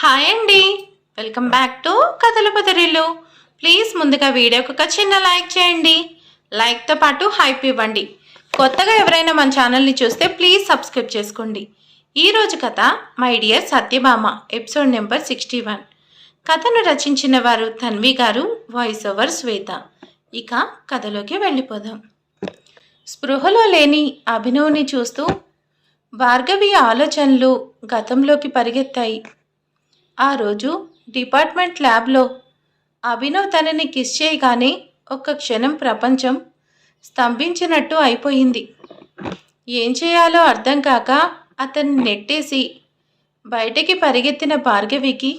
Hi అండి. Welcome back to కథల పొదరిల్లు please ముందుగా వీడియోకి ఒక చిన్న లైక్ చేయండి. లైక్తో పాటు హైప్ ఇవ్వండి. కొత్తగా ఎవరైనా మన ఛానల్ని చూస్తే ప్లీజ్ సబ్స్క్రైబ్ చేసుకోండి. ఈరోజు కథ my dear Satyabhama episode number sixty one. కథను రచించిన వారు తన్వి గారు వాయిస్ ఓవర్ శ్వేత. ఇక కథలోకి వెళ్ళిపోదాం. స్పృహలో లేని అభినవ్ని చూస్తూ భార్గవి ఆలోచనలు గతంలోకి పరిగెత్తాయి. ఆ రోజు డిపార్ట్మెంట్ ల్యాబ్లో అభినవ్ తనని కిస్ చేయగానే ఒక్క క్షణం ప్రపంచం స్తంభించినట్టు అయిపోయింది. ఏం చేయాలో అర్థం కాక అతన్ని నెట్టేసి బయటికి పరిగెత్తిన భార్గవికి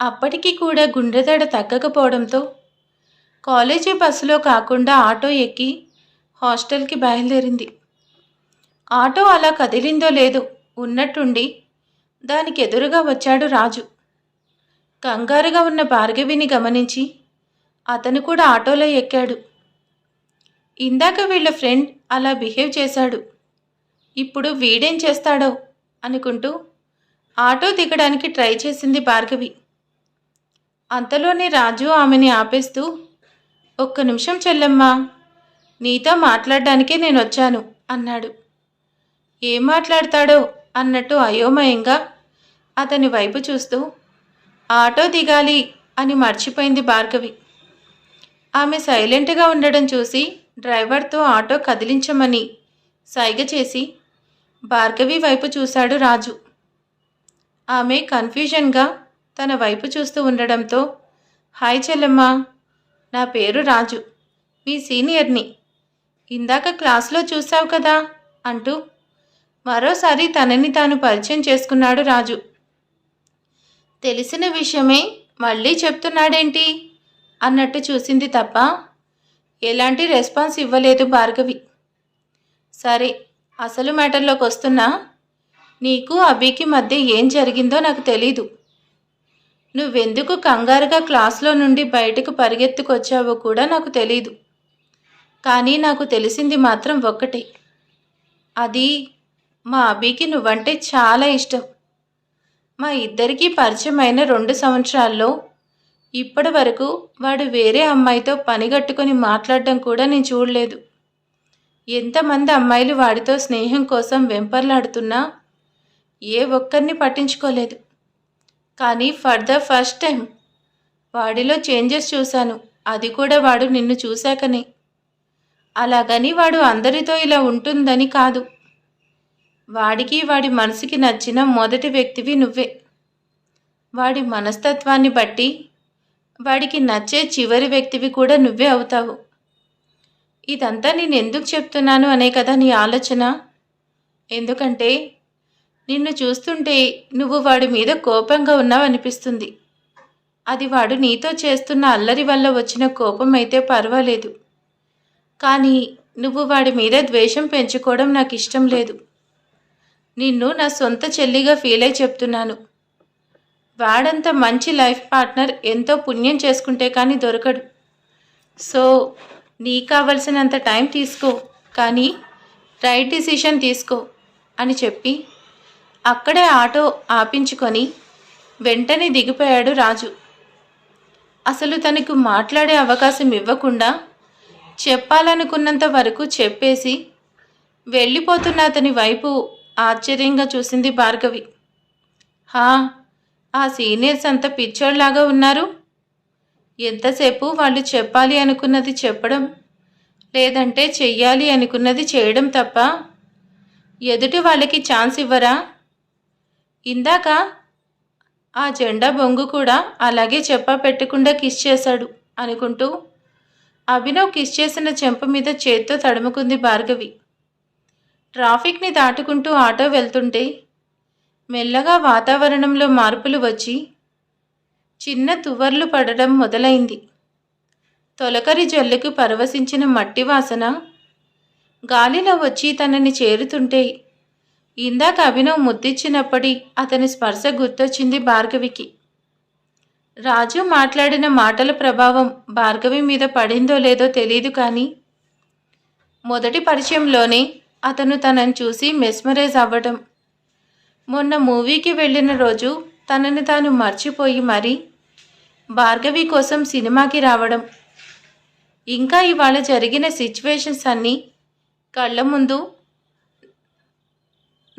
అప్పటికి కూడా గుండెదడ తగ్గకపోవడంతో కాలేజీ బస్సులో కాకుండా ఆటో ఎక్కి హాస్టల్కి బయలుదేరింది. ఆటో అలా కదిలిందో లేదో ఉన్నట్టుండి దానికి ఎదురుగా వచ్చాడు రాజు. కంగారుగా ఉన్న భార్గవిని గమనించి అతను కూడా ఆటోలో ఎక్కాడు. ఇందాక వీళ్ళ ఫ్రెండ్ అలా బిహేవ్ చేశాడు. ఇప్పుడు వీడేం చేస్తాడో అనుకుంటూ ఆటో దిగడానికి ట్రై చేసింది భార్గవి. అంతలోనే రాజు ఆమెని ఆపేస్తూ ఒక్క నిమిషం చెల్లెమ్మా నీతో మాట్లాడడానికే నేను వచ్చాను అన్నాడు. ఏం మాట్లాడతాడో అన్నట్టు అయోమయంగా అతని వైపు చూస్తూ ఆటో దిగాలి అని మర్చిపోయింది భార్గవి. ఆమె సైలెంట్గా ఉండడం చూసి డ్రైవర్తో ఆటో కదిలించమని సైగ చేసి భార్గవి వైపు చూశాడు రాజు. ఆమె కన్ఫ్యూజన్గా తన వైపు చూస్తూ ఉండడంతో హాయ్ చెల్లెమ్మ నా పేరు రాజు మీ సీనియర్ని ఇందాక క్లాస్లో చూసావు కదా అంటూ మరోసారి తనని తాను పరిచయం చేసుకున్నాడు రాజు. తెలిసిన విషయమే మళ్ళీ చెప్తున్నాడేంటి? అన్నట్టు చూసింది తప్ప ఎలాంటి రెస్పాన్స్ ఇవ్వలేదు భార్గవి. సరే అసలు మ్యాటర్లోకి వస్తున్నా నీకు అభికి మధ్య ఏం జరిగిందో నాకు తెలీదు. నువ్వెందుకు కంగారుగా క్లాస్లో నుండి బయటకు పరిగెత్తుకొచ్చావో కూడా నాకు తెలీదు. కానీ నాకు తెలిసింది మాత్రం ఒక్కటే. అది మా అభికి నువ్వంటే చాలా ఇష్టం. మా ఇద్దరికీ పరిచయమైన రెండు సంవత్సరాల్లో ఇప్పటి వరకు వాడు వేరే అమ్మాయితో పనిగట్టుకొని మాట్లాడడం కూడా నేను చూడలేదు. ఎంతమంది అమ్మాయిలు వాడితో స్నేహం కోసం వెంపర్లాడుతున్నా ఏ ఒక్కరిని పట్టించుకోలేదు. కానీ ఫర్ ద ఫస్ట్ టైం వాడిలో చేంజెస్ చూశాను. అది కూడా వాడు నిన్ను చూశాకనే. అలాగని వాడు అందరితో ఇలా ఉంటుందని కాదు. వాడికి వాడి మనసుకి నచ్చిన మొదటి వ్యక్తివి నువ్వే. వాడి మనస్తత్వాన్ని బట్టి వాడికి నచ్చే చివరి వ్యక్తివి కూడా నువ్వే అవుతావు. ఇదంతా నేను ఎందుకు చెప్తున్నాను అనే కదా నీ ఆలోచన? ఎందుకంటే నిన్ను చూస్తుంటే నువ్వు వాడి మీద కోపంగా ఉన్నావు అనిపిస్తుంది. అది వాడు నీతో చేస్తున్న అల్లరి వల్ల వచ్చిన కోపం అయితే పర్వాలేదు. కానీ నువ్వు వాడి మీద ద్వేషం పెంచుకోవడం నాకు ఇష్టం లేదు. నిన్ను నా సొంత చెల్లిగా ఫీల్ అయి చెప్తున్నాను. వాడంత మంచి లైఫ్ పార్ట్నర్ ఎంతో పుణ్యం చేసుకుంటే కానీ దొరకడు. సో నీకు కావలసినంత టైం తీసుకో కానీ రైట్ డిసిషన్ తీసుకో అని చెప్పి అక్కడే ఆటో ఆపించుకొని వెంటనే దిగిపోయాడు రాజు. అసలు తనకు మాట్లాడే అవకాశం ఇవ్వకుండా చెప్పాలనుకున్నంత వరకు చెప్పేసి వెళ్ళిపోతున్న అతని వైపు ఆశ్చర్యంగా చూసింది భార్గవి. హా ఆ సీనియర్స్ అంత పిచ్చోళ్ళాగా ఉన్నారు. ఎంతసేపు వాళ్ళు చెప్పాలి అనుకున్నది చెప్పడం లేదంటే చెయ్యాలి అనుకున్నది చేయడం తప్ప ఎదుటి వాళ్ళకి ఛాన్స్ ఇవ్వరా? ఇందాక ఆ జెండా బొంగు కూడా అలాగే చెప్పా పెట్టకుండా కిస్ చేశాడు అనుకుంటూ అభినవ్ కిస్ చేసిన చెంప మీద చేత్తో తడుముకుంది భార్గవి. ట్రాఫిక్ని దాటుకుంటూ ఆటో వెళ్తుంటే మెల్లగా వాతావరణంలో మార్పులు వచ్చి చిన్న తువర్లు పడడం మొదలైంది. తొలకరి జల్లుకు పరవశించిన మట్టి వాసన గాలిలో వచ్చి తనని చేరుతుంటే ఇందాక అభినవ్ ముద్దిచ్చినప్పటి అతని స్పర్శ గుర్తొచ్చింది భార్గవికి. రాజు మాట్లాడిన మాటల ప్రభావం భార్గవి మీద పడిందో లేదో తెలియదు కానీ మొదటి పరిచయంలోనే అతను తనని చూసి మెస్మరైజ్ అవ్వడం మొన్న మూవీకి వెళ్ళిన రోజు తనని తాను మర్చిపోయి మరి భార్గవి కోసం సినిమాకి రావడం. ఇంకా ఇవాళ జరిగిన సిచ్యువేషన్స్ అన్నీ కళ్ళ ముందు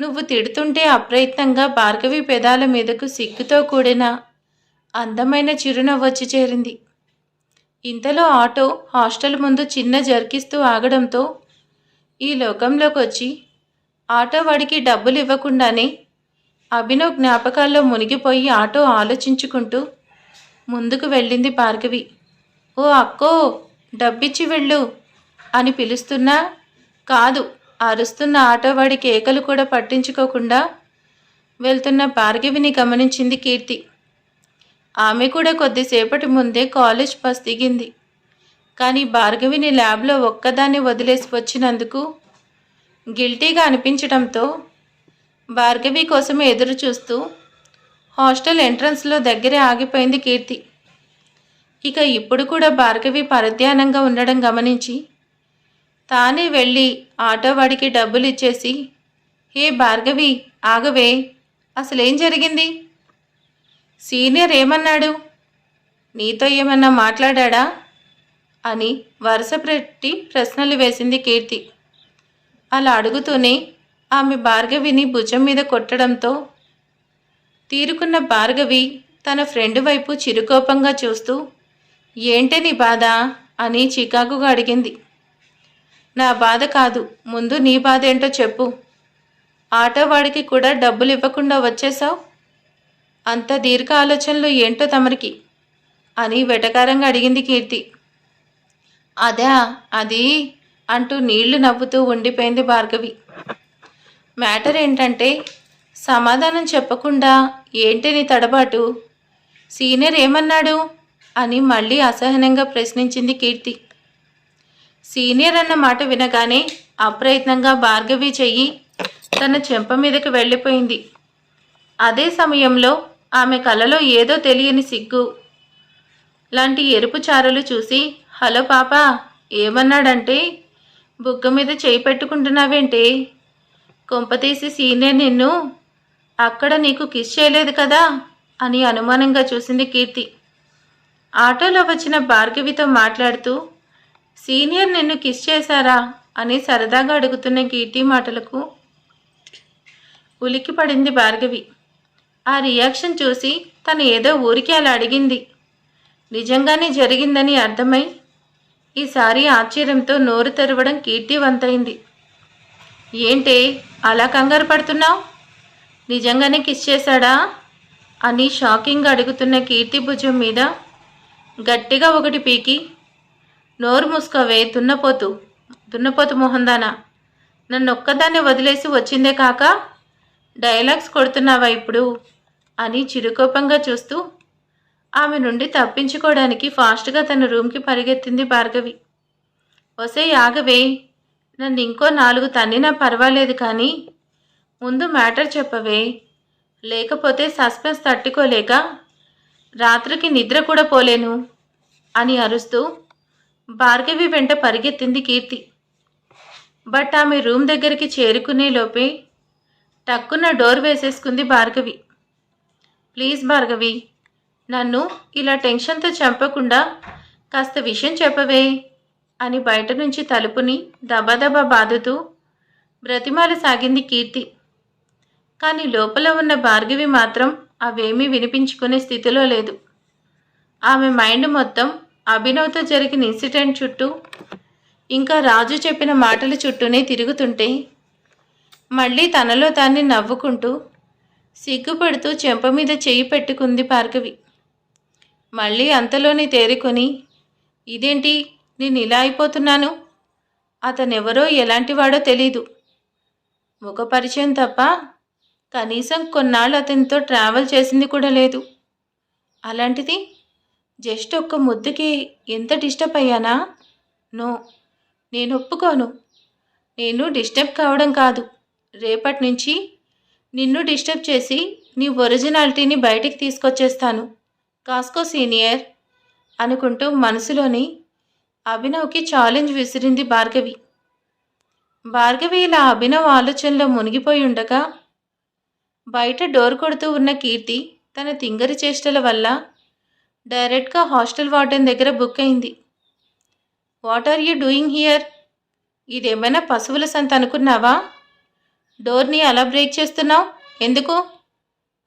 నువ్వు తిడుతుంటే అప్రయత్నంగా భార్గవి పెదాల మీదకు సిగ్గుతో కూడిన అందమైన చిరునవ్వు వచ్చి చేరింది. ఇంతలో ఆటో హాస్టల్ ముందు చిన్న జర్కిస్తూ ఆగడంతో ఈ లోకంలోకి వచ్చి ఆటోవాడికి డబ్బులు ఇవ్వకుండానే అభినవ్ జ్ఞాపకాల్లో మునిగిపోయి ఆటో ఆలోచించుకుంటూ ముందుకు వెళ్ళింది భార్గవి. ఓ అక్కో డబ్బిచ్చి వెళ్ళు అని పిలుస్తున్నా కాదు అరుస్తున్న ఆటోవాడి కేకలు కూడా పట్టించుకోకుండా వెళ్తున్న భార్గవిని గమనించింది కీర్తి. ఆమె కూడా కొద్దిసేపటి ముందే కాలేజ్ బస్ దిగింది. కానీ భార్గవిని ల్యాబ్లో ఒక్కదాన్ని వదిలేసి వచ్చినందుకు గిల్టీగా అనిపించడంతో భార్గవి కోసం ఎదురు చూస్తూ హాస్టల్ ఎంట్రన్స్లో దగ్గరే ఆగిపోయింది కీర్తి. ఇక ఇప్పుడు కూడా భార్గవి పరధ్యానంగా ఉండడం గమనించి తానే వెళ్ళి ఆటో వాడికి డబ్బులు ఇచ్చేసి హే భార్గవి ఆగవే అసలేం జరిగింది? సీనియర్ ఏమన్నాడు? నీతో ఏమన్నా మాట్లాడా అని వరుస పెట్టి ప్రశ్నలు వేసింది కీర్తి. అలా అడుగుతూనే ఆమె భార్గవిని భుజం మీద కొట్టడంతో తీరుకున్న భార్గవి తన ఫ్రెండ్ వైపు చిరుకోపంగా చూస్తూ ఏంటే నీ బాధ? అని చికాకుగా అడిగింది. నా బాధ కాదు. ముందు నీ బాధ ఏంటో చెప్పు. ఆటోవాడికి కూడా డబ్బులు ఇవ్వకుండా వచ్చేసావు అంత దీర్ఘ ఆలోచనలు ఏంటో తమరికి? అని వెటకారంగా అడిగింది కీర్తి. అదా అది అంటూ నీళ్ళు నవ్వుతూ ఉండిపోయింది భార్గవి. మ్యాటర్ ఏంటంటే సమాధానం చెప్పకుండా ఏంటి నీ తడబాటు? సీనియర్ ఏమన్నాడు? అని మళ్ళీ అసహనంగా ప్రశ్నించింది కీర్తి. సీనియర్ అన్న మాట వినగానే అప్రయత్నంగా భార్గవి చెయ్యి తన చెంప మీదకి వెళ్ళిపోయింది. అదే సమయంలో ఆమె కలలో ఏదో తెలియని సిగ్గు లాంటి ఎరుపు చారలు చూసి హలో పాప ఏమన్నాడంటే బుగ్గ మీద చేయి పెట్టుకుంటున్నావేంటి? కొంపతీసి సీనియర్ నిన్ను అక్కడ నీకు కిస్ చేయలేదు కదా అని అనుమానంగా చూసింది కీర్తి. ఆటోలో వచ్చిన భార్గవితో మాట్లాడుతూ సీనియర్ నిన్ను కిస్ చేశారా? అని సరదాగా అడుగుతున్న కీర్తి మాటలకు ఉలికి పడింది భార్గవి. ఆ రియాక్షన్ చూసి తను ఏదో ఊరికి అలా అడిగింది. నిజంగానే జరిగిందని అర్థమై ఈసారి ఆశ్చర్యంతో నోరు తెరవడం కీర్తివంతైంది. ఏంటే అలా కంగారు పడుతున్నావు? నిజంగానే కిస్ చేశాడా? అని షాకింగ్గా అడుగుతున్న కీర్తి భుజం మీద గట్టిగా ఒకటి పీకి నోరు మూసుకోవే దున్నపోతు దున్నపోతు మొహందానా. నన్ను ఒక్కదాన్ని వదిలేసి వచ్చిందే కాక డైలాగ్స్ కొడుతున్నావా ఇప్పుడు? అని చిరుకోపంగా చూస్తూ ఆమె నుండి తప్పించుకోవడానికి ఫాస్ట్గా తన రూమ్కి పరిగెత్తింది భార్గవి. వసే ఆగవే నన్ను ఇంకో నాలుగు తన్నినా పర్వాలేదు కానీ ముందు మ్యాటర్ చెప్పవే. లేకపోతే సస్పెన్స్ తట్టుకోలేక రాత్రికి నిద్ర కూడా పోలేను అని అరుస్తూ భార్గవి వెంట పరిగెత్తింది కీర్తి. బట్ ఆమె రూమ్ దగ్గరికి చేరుకునే లోపే టక్కున డోర్ వేసేసుకుంది భార్గవి. ప్లీజ్ భార్గవి నన్ను ఇలా టెన్షన్తో చంపకుండా కాస్త విషయం చెప్పవే అని బయట నుంచి తలుపుని దబాదబా బాదుతూ బ్రతిమాల సాగింది కీర్తి. కానీ లోపల ఉన్న భార్గవి మాత్రం అవేమీ వినిపించుకునే స్థితిలో లేదు. ఆమె మైండ్ మొత్తం అభినవ్తో జరిగిన ఇన్సిడెంట్ చుట్టూ ఇంకా రాజు చెప్పిన మాటల చుట్టూనే తిరుగుతుంటే మళ్ళీ తనలో తాన్ని నవ్వుకుంటూ సిగ్గుపడుతూ చెంప మీద చేయి పెట్టుకుంది భార్గవి. మళ్ళీ అంతలోనే తేరుకొని ఇదేంటి? నేను ఇలా అయిపోతున్నాను? అతనెవరో ఎలాంటివాడో తెలీదు. ముఖ పరిచయం తప్ప కనీసం కొన్నాళ్ళు అతనితో ట్రావెల్ చేసింది కూడా లేదు. అలాంటిది జస్ట్ ఒక్క ముద్దుకి ఎంత డిస్టర్బ్ అయ్యానా? నో నేను ఒప్పుకోను. నేను డిస్టర్బ్ కావడం కాదు. రేపటి నుంచి నిన్ను డిస్టర్బ్ చేసి నీ ఒరిజినాలిటీని బయటికి తీసుకొచ్చేస్తాను. కాస్కో సీనియర్ అనుకుంటూ మనసులోని అభినవ్కి ఛాలెంజ్ విసిరింది భార్గవి. భార్గవి ఇలా అభినవ్ ఆలోచనలో మునిగిపోయి ఉండగా బయట డోర్ కొడుతూ ఉన్న కీర్తి తన తింగరి చేష్టల వల్ల డైరెక్ట్గా హాస్టల్ వార్డెన్ దగ్గర బుక్ అయింది. What are you doing here? ఇదేమైనా పశువుల సంత అనుకున్నావా? డోర్ని అలా బ్రేక్ చేస్తున్నావు? ఎందుకు?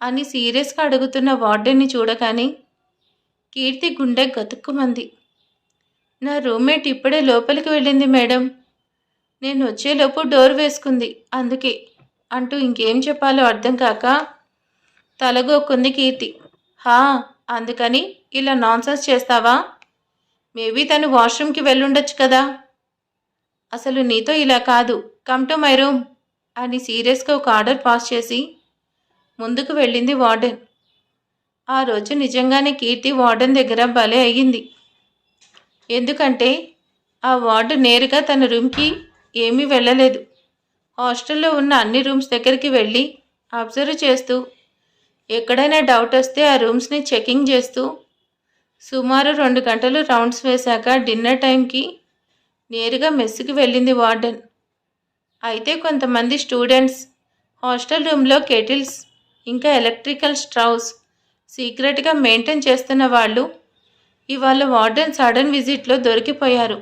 అని సీరియస్గా అడుగుతున్న వార్డెన్ని చూడగానే కీర్తి గుండె గతుక్కుమంది. నా రూమ్మేట్ ఇప్పుడే లోపలికి వెళ్ళింది మేడం. నేను వచ్చేలోపు డోర్ వేసుకుంది. అందుకే. అంటూ ఇంకేం చెప్పాలో అర్థం కాక తలగొక్కుంది కీర్తి. హా అందుకని ఇలా నాన్సెన్స్ చేస్తావా? మేబీ తను వాష్రూమ్కి వెళ్ళుండొచ్చు కదా. అసలు నీతో ఇలా కాదు. Come to my room. అని సీరియస్గా ఒక ఆర్డర్ పాస్ చేసి ముందుకు వెళ్ళింది వార్డెన్. ఆ రోజు నిజంగానే కీర్తి వార్డెన్ దగ్గర భలే అయ్యింది. ఎందుకంటే ఆ వార్డు నేరుగా తన రూమ్కి ఏమీ వెళ్ళలేదు. హాస్టల్లో ఉన్న అన్ని రూమ్స్ దగ్గరికి వెళ్ళి అబ్జర్వ్ చేస్తూ ఎక్కడైనా డౌట్ వస్తే ఆ రూమ్స్ని చెకింగ్ చేస్తూ సుమారు రెండు గంటలు రౌండ్స్ వేశాక డిన్నర్ టైంకి నేరుగా మెస్సుకి వెళ్ళింది వార్డెన్. అయితే కొంతమంది స్టూడెంట్స్ హాస్టల్ రూమ్లో కెటిల్స్ ఇంకా ఎలక్ట్రికల్ స్ట్రౌస్ సీక్రెట్గా మెయింటైన్ చేస్తున్న వాళ్ళు ఇవాళ వార్డెన్ సడన్ విజిట్లో దొరికిపోయారు.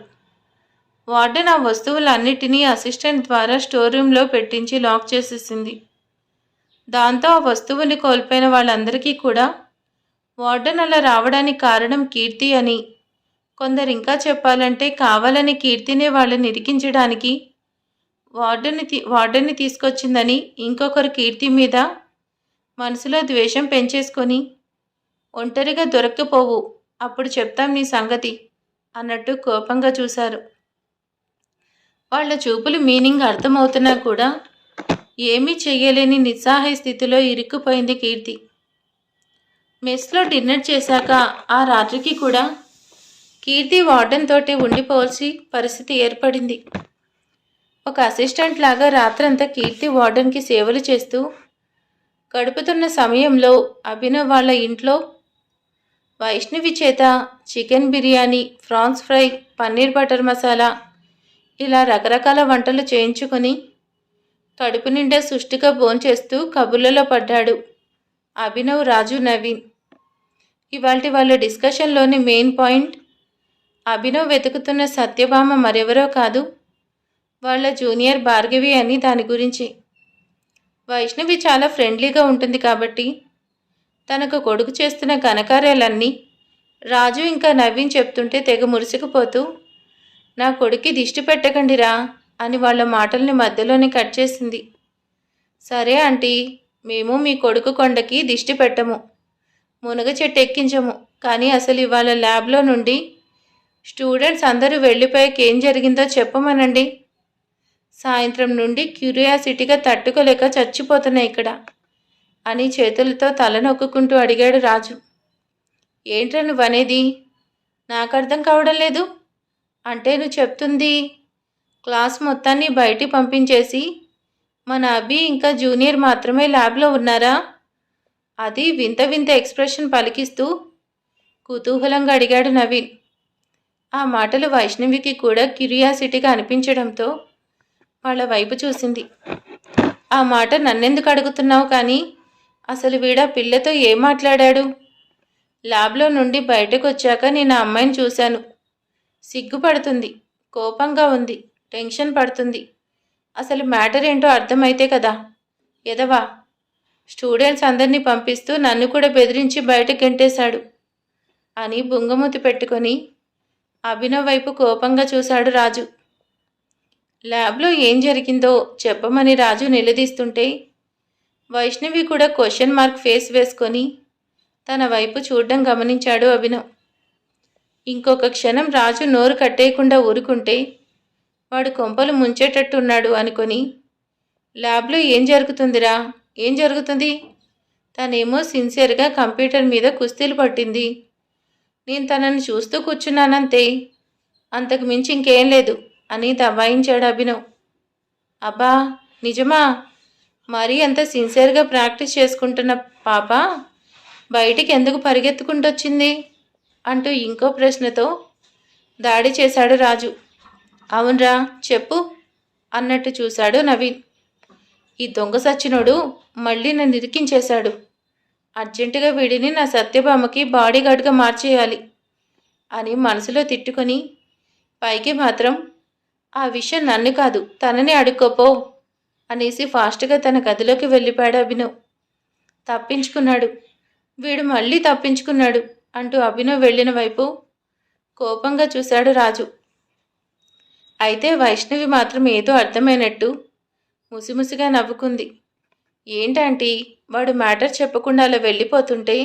వార్డెన్ ఆ వస్తువులన్నిటినీ అసిస్టెంట్ ద్వారా స్టోర్ రూమ్లో పెట్టించి లాక్ చేసేసింది. దాంతో ఆ వస్తువుని కోల్పోయిన వాళ్ళందరికీ కూడా వార్డెన్ అలా రావడానికి కారణం కీర్తి అని కొందరు ఇంకా చెప్పాలంటే కావాలని కీర్తినే వాళ్ళని ఇరికించడానికి వార్డెన్ని తీ వార్డెన్ని తీసుకొచ్చిందని ఇంకొకరు కీర్తి మీద మనసులో ద్వేషం పెంచేసుకొని ఒంటరిగా దొరక్కపోవు. అప్పుడు చెప్తాం నీ సంగతి అన్నట్టు కోపంగా చూశారు. వాళ్ళ చూపులు మీనింగ్ అర్థమవుతున్నా కూడా ఏమీ చెయ్యలేని నిస్సహాయ స్థితిలో ఇరుక్కుపోయింది కీర్తి. మెస్లో డిన్నర్ చేశాక ఆ రాత్రికి కూడా కీర్తి వార్డెన్ తోటి ఉండిపోవాల్సి పరిస్థితి ఏర్పడింది. ఒక అసిస్టెంట్ లాగా రాత్రంతా కీర్తి వార్డెన్కి సేవలు చేస్తూ గడుపుతున్న సమయంలో అభినవ్ వాళ్ళ ఇంట్లో వైష్ణవి చేత chicken biryani prawns fry paneer butter masala ఇలా రకరకాల వంటలు చేయించుకొని కడుపు నిండా సుష్టిగా భోంచేస్తూ కబుర్లలో పడ్డాడు అభినవ్ రాజు నవీన్. ఇవాళ వాళ్ళ డిస్కషన్లోని మెయిన్ పాయింట్ అభినవ్ వెతుకుతున్న సత్యభామ మరెవరో కాదు వాళ్ళ జూనియర్ భార్గవి అని దాని గురించి. వైష్ణవి చాలా ఫ్రెండ్లీగా ఉంటుంది కాబట్టి తనకు కొడుకు చేస్తున్న ఘనకార్యాలన్నీ రాజు ఇంకా నవ్విని చెప్తుంటే తెగ మురిసిపోతూ నా కొడుక్కి దిష్టి పెట్టకండిరా అని వాళ్ళ మాటల్ని మధ్యలోనే కట్ చేసింది. సరే ఆంటీ మేము మీ కొడుకు కొండకి దిష్టి పెట్టము మునగ చెట్టు ఎక్కించము కానీ అసలు ఇవాళ ల్యాబ్లో నుండి స్టూడెంట్స్ అందరూ వెళ్ళిపోయాక ఏం జరిగిందో చెప్పమనండి. సాయంత్రం నుండి క్యూరియాసిటీగా తట్టుకోలేక చచ్చిపోతున్నాయి ఇక్కడ. అని చేతులతో తల నొక్కుంటూ అడిగాడు రాజు. ఏంట్రా నువ్వనేది? నాకు అర్థం కావడం లేదు. అంటే నువ్వు చెప్తుంది క్లాస్ మొత్తాన్ని బయటి పంపించేసి మన అభి ఇంకా జూనియర్ మాత్రమే ల్యాబ్లో ఉన్నారా? అది వింత వింత ఎక్స్ప్రెషన్ పలికిస్తూ కుతూహలంగా అడిగాడు నవీన్. ఆ మాటలు వైష్ణవికి కూడా క్యూరియాసిటీగా అనిపించడంతో వాళ్ళ వైపు చూసింది. ఆ మాట నన్నెందుకు అడుగుతున్నావు కానీ అసలు వీడా పిల్లతో ఏం మాట్లాడాడు? ల్యాబ్లో నుండి బయటకు వచ్చాక నేను ఆ అమ్మాయిని చూశాను. సిగ్గుపడుతుంది కోపంగా ఉంది టెన్షన్ పడుతుంది. అసలు మ్యాటర్ ఏంటో అర్థమైతే కదా? ఎదవా? స్టూడెంట్స్ అందరినీ పంపిస్తూ నన్ను కూడా బెదిరించి బయట గెంటేశాడు అని బుంగమూతి పెట్టుకొని అభినవ్ వైపు కోపంగా చూశాడు రాజు. ల్యాబ్లో ఏం జరిగిందో చెప్పమని రాజు నిలదీస్తుంటే వైష్ణవి కూడా క్వశ్చన్ మార్క్ ఫేస్ వేసుకొని తన వైపు చూడడం గమనించాడు అభినవ్. ఇంకొక క్షణం రాజు నోరు కట్టేయకుండా ఊరుకుంటే వాడు కొంపలు ముంచేటట్టున్నాడు అనుకొని ల్యాబ్లో ఏం జరుగుతుందిరా? ఏం జరుగుతుంది? తనేమో సిన్సియర్గా కంప్యూటర్ మీద కుస్తీలు పట్టింది. నేను తనని చూస్తూ కూర్చున్నానంతే అంతకు మించి ఇంకేం లేదు అని దబాయించాడు అభినవ్. అబ్బా నిజమా? మరీ అంత సిన్సియర్గా ప్రాక్టీస్ చేసుకుంటున్న పాప బయటికి ఎందుకు పరిగెత్తుకుంటొచ్చింది? అంటూ ఇంకో ప్రశ్నతో దాడి చేశాడు రాజు. అవునరా చెప్పు అన్నట్టు చూశాడు నవీన్. ఈ దొంగ సచ్చినోడు మళ్ళీ నన్ను ఇరికించేశాడు. అర్జెంటుగా వీడిని నా సత్యభామకి బాడీగార్డ్గా మార్చేయాలి అని మనసులో తిట్టుకొని పైకి మాత్రం ఆ విషయం నన్ను కాదు తనని అడుక్కోపో అనేసి ఫాస్ట్గా తన గదిలోకి వెళ్ళిపోయాడు అభినవ్. తప్పించుకున్నాడు. వీడు మళ్ళీ తప్పించుకున్నాడు అంటూ అభినవ్ వెళ్ళిన వైపు కోపంగా చూశాడు రాజు. అయితే వైష్ణవి మాత్రం ఏదో అర్థమైనట్టు ముసిముసిగా నవ్వుకుంది. ఏంటంటీ వాడు మ్యాటర్ చెప్పకుండా అలా వెళ్ళిపోతుంటే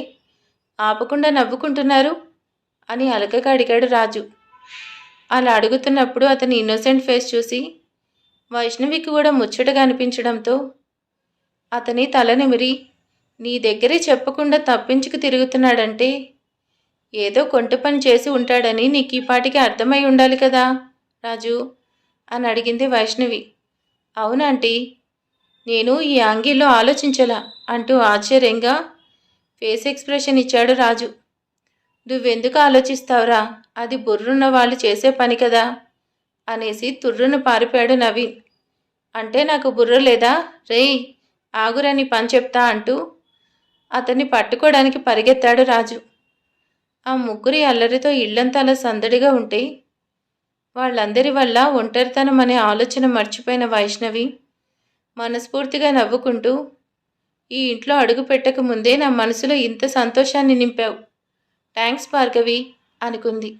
ఆపకుండా నవ్వుకుంటున్నారు అని అలకగా అడిగాడు రాజు. అలా అడుగుతున్నప్పుడు అతని ఇన్నోసెంట్ ఫేస్ చూసి వైష్ణవికి కూడా ముచ్చటగా అనిపించడంతో అతని తలనిమిరి నీ దగ్గరే చెప్పకుండా తప్పించుకు తిరుగుతున్నాడంటే ఏదో కొంట పని చేసి ఉంటాడని నీకు ఈ పాటికి అర్థమై ఉండాలి కదా రాజు అని అడిగింది వైష్ణవి. అవునాంటీ నేను ఈ యాంగిల్లో ఆలోచించలా అంటూ ఆశ్చర్యంగా ఫేస్ ఎక్స్ప్రెషన్ ఇచ్చాడు రాజు. నువ్వెందుకు ఆలోచిస్తావురా? అది బుర్రున్న వాళ్ళు చేసే పని కదా. అనేసి తుర్రును పారిపోయాడు నవీన్. అంటే నాకు బుర్ర లేదా? రేయ్ ఆగురని పని చెప్తా అంటూ అతన్ని పట్టుకోవడానికి పరిగెత్తాడు రాజు. ఆ ముగ్గురి అల్లరితో ఇల్లంతలా సందడిగా ఉంటే వాళ్ళందరి వల్ల ఒంటరితనం అనే ఆలోచన మర్చిపోయిన వైష్ణవి మనస్ఫూర్తిగా నవ్వుకుంటూ ఈ ఇంట్లో అడుగు పెట్టక ముందే నా మనసులో ఇంత సంతోషాన్ని నింపావు. థ్యాంక్స్ భార్గవి అనుకుంది.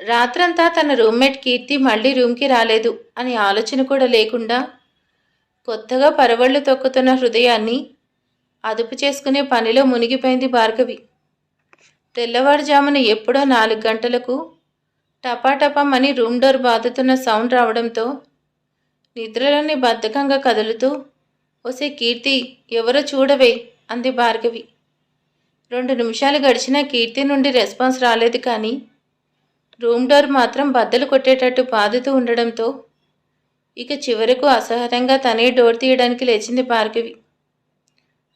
రాత్రంతా తన రూమ్మేట్ కీర్తి మళ్ళీ రూమ్కి రాలేదు అని ఆలోచన కూడా లేకుండా కొత్తగా పరవళ్ళు తొక్కుతున్న హృదయాన్ని అదుపు చేసుకునే పనిలో మునిగిపోయింది భార్గవి. తెల్లవారుజామున ఎప్పుడో నాలుగు గంటలకు టపాటపమని రూమ్ డోర్ బాదుతున్న సౌండ్ రావడంతో నిద్రలోని బద్ధకంగా కదులుతూ ఒసే కీర్తి ఎవరో చూడవే అంది భార్గవి. రెండు నిమిషాలు గడిచినా కీర్తి నుండి రెస్పాన్స్ రాలేదు కానీ రూమ్ డోర్ మాత్రం బద్దలు కొట్టేటట్టు బాదుతూ ఉండడంతో ఇక చివరకు అసహనంగా తనే డోర్ తీయడానికి లేచింది భార్గవి.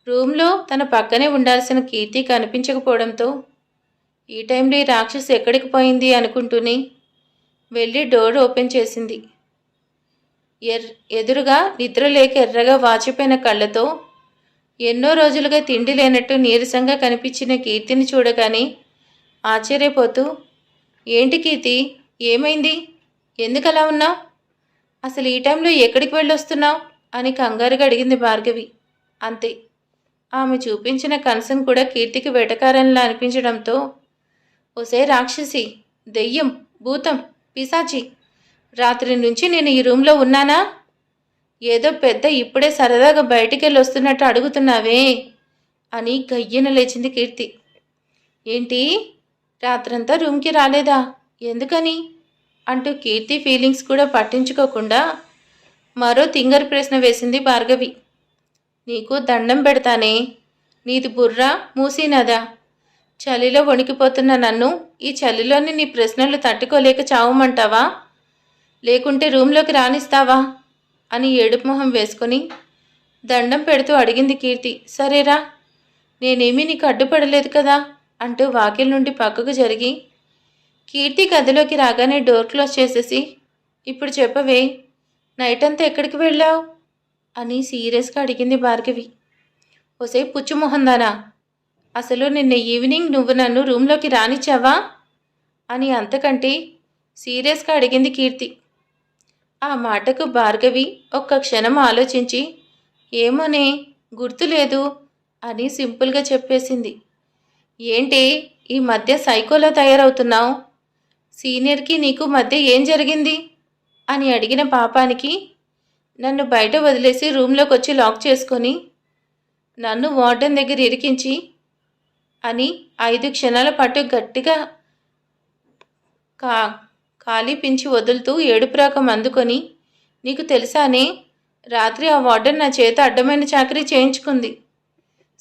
రూమ్లో తన పక్కనే ఉండాల్సిన కీర్తి కనిపించకపోవడంతో ఈ టైంలో ఈ రాక్షసి ఎక్కడికి పోయింది అనుకుంటూనే వెళ్ళి డోర్ ఓపెన్ చేసింది. ఎర్ ఎదురుగా నిద్ర లేక ఎర్రగా వాచిపోయిన కళ్ళతో ఎన్నో రోజులుగా తిండి లేనట్టు నీరసంగా కనిపించిన కీర్తిని చూడగానే ఆశ్చర్యపోతూ ఏంటి కీర్తి? ఏమైంది? ఎందుకలా ఉన్నావు అసలు ఈ టైంలో ఎక్కడికి వెళ్ళొస్తున్నావు? అని కంగారుగా అడిగింది భార్గవి. అంతే. ఆమె చూపించిన కన్సన్ కూడా కీర్తికి వెటకారంలా అనిపించడంతో ఒసే రాక్షసి దెయ్యం భూతం పిశాచి రాత్రి నుంచి నేను ఈ రూమ్లో ఉన్నానా? ఏదో పెద్ద ఇప్పుడే సరదాగా బయటికి వెళ్ళి వస్తున్నట్టు అడుగుతున్నావే అని గయ్యన లేచింది కీర్తి. ఏంటి? రాత్రంతా రూమ్కి రాలేదా? ఎందుకని? అంటూ కీర్తి ఫీలింగ్స్ కూడా పట్టించుకోకుండా మరో తింగర్ ప్రశ్న వేసింది భార్గవి. నీకు దండం పెడతానే? నీది బుర్ర మూసినదా చలిలో వణికిపోతున్న నన్ను ఈ చలిలోని నీ ప్రశ్నలు తట్టుకోలేక చావమంటావా? లేకుంటే రూమ్లోకి రానిస్తావా? అని ఏడుపు మొహం వేసుకొని దండం పెడుతూ అడిగింది కీర్తి. సరేరా నేనేమీ నీకు అడ్డుపడలేదు కదా? అంటూ వాకిల్ నుండి పక్కకు జరిగి కీర్తి గదిలోకి రాగానే డోర్ క్లోజ్ చేసేసి ఇప్పుడు చెప్పవే నైట్ అంతా ఎక్కడికి వెళ్ళావు? అని సీరియస్గా అడిగింది భార్గవి. ఒసే పుచ్చుమొహందానా అసలు నిన్న ఈవినింగ్ నువ్వు నన్ను రూమ్లోకి రానిచ్చావా? అని అంతకంటే సీరియస్గా అడిగింది కీర్తి. ఆ మాటకు భార్గవి ఒక్క క్షణం ఆలోచించి ఏమోనే గుర్తులేదు అని సింపుల్గా చెప్పేసింది. ఏంటి? ఈ మధ్య సైకోలో తయారవుతున్నావు. సీనియర్కి నీకు మధ్య ఏం జరిగింది? అని అడిగిన పాపానికి నన్ను బయట వదిలేసి రూమ్లోకి వచ్చి లాక్ చేసుకొని నన్ను వార్డెన్ దగ్గర ఇరికించి అని ఐదు క్షణాల పాటు గట్టిగా కా ఖాళీ పించి వదులుతూ ఏడుపురాకం అందుకొని నీకు తెలుసానే రాత్రి ఆ వార్డెన్ నా చేత అడ్డమైన చాకరీ చేయించుకుంది.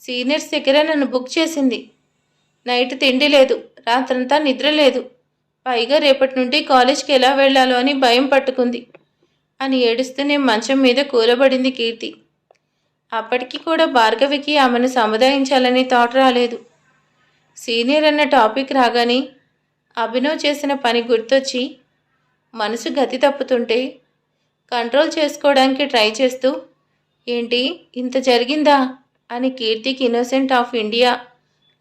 సీనియర్స్ దగ్గర నన్ను బుక్ చేసింది. నైట్ తిండి లేదు రాత్రంతా నిద్ర లేదు. పైగా రేపటి నుండి కాలేజ్కి ఎలా వెళ్ళాలో అని భయం పట్టుకుంది అని ఏడుస్తూనే మంచం మీద కూలబడింది కీర్తి. అప్పటికి కూడా భార్గవికి ఆమెను సముదాయించాలని థాట్ రాలేదు. సీనియర్ అన్న టాపిక్ రాగానే అభినవ్ చేసిన పని గుర్తొచ్చి మనసు గతి తప్పుతుంటే కంట్రోల్ చేసుకోవడానికి ట్రై చేస్తూ ఏంటి ఇంత జరిగిందా? అని కీర్తికి ఇన్నోసెంట్ ఆఫ్ ఇండియా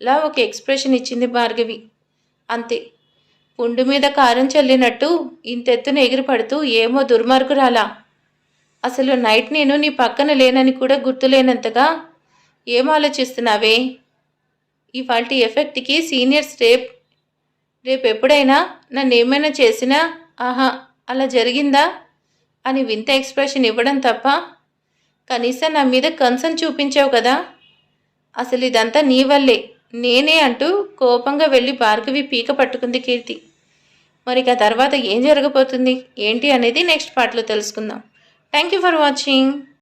లా ఒక ఎక్స్ప్రెషన్ ఇచ్చింది భార్గవి. అంతే. పుండు మీద కారం చల్లినట్టు ఇంతెత్తున ఎగిరిపడుతూ ఏమో దుర్మార్గురాలా. అసలు నైట్ నేను నీ పక్కన లేనని కూడా గుర్తులేనంతగా ఏం ఆలోచిస్తున్నావే? ఇవాల్టి ఎఫెక్ట్కి సీనియర్స్ రేప్ రేపు ఎప్పుడైనా నన్ను ఏమైనా చేసినా ఆహా అలా జరిగిందా? అని వింత ఎక్స్ప్రెషన్ ఇవ్వడం తప్ప కనీసం నా మీద కన్సర్న్ చూపించావు కదా? అసలు ఇదంతా నీ వల్లే. నేనే అంటూ కోపంగా వెళ్ళి భార్గవి పీక పట్టుకుంది కీర్తి. మరి ఆ తర్వాత ఏం జరగబోతుంది? ఏంటి అనేది నెక్స్ట్ పార్ట్లో తెలుసుకుందాం. Thank you for watching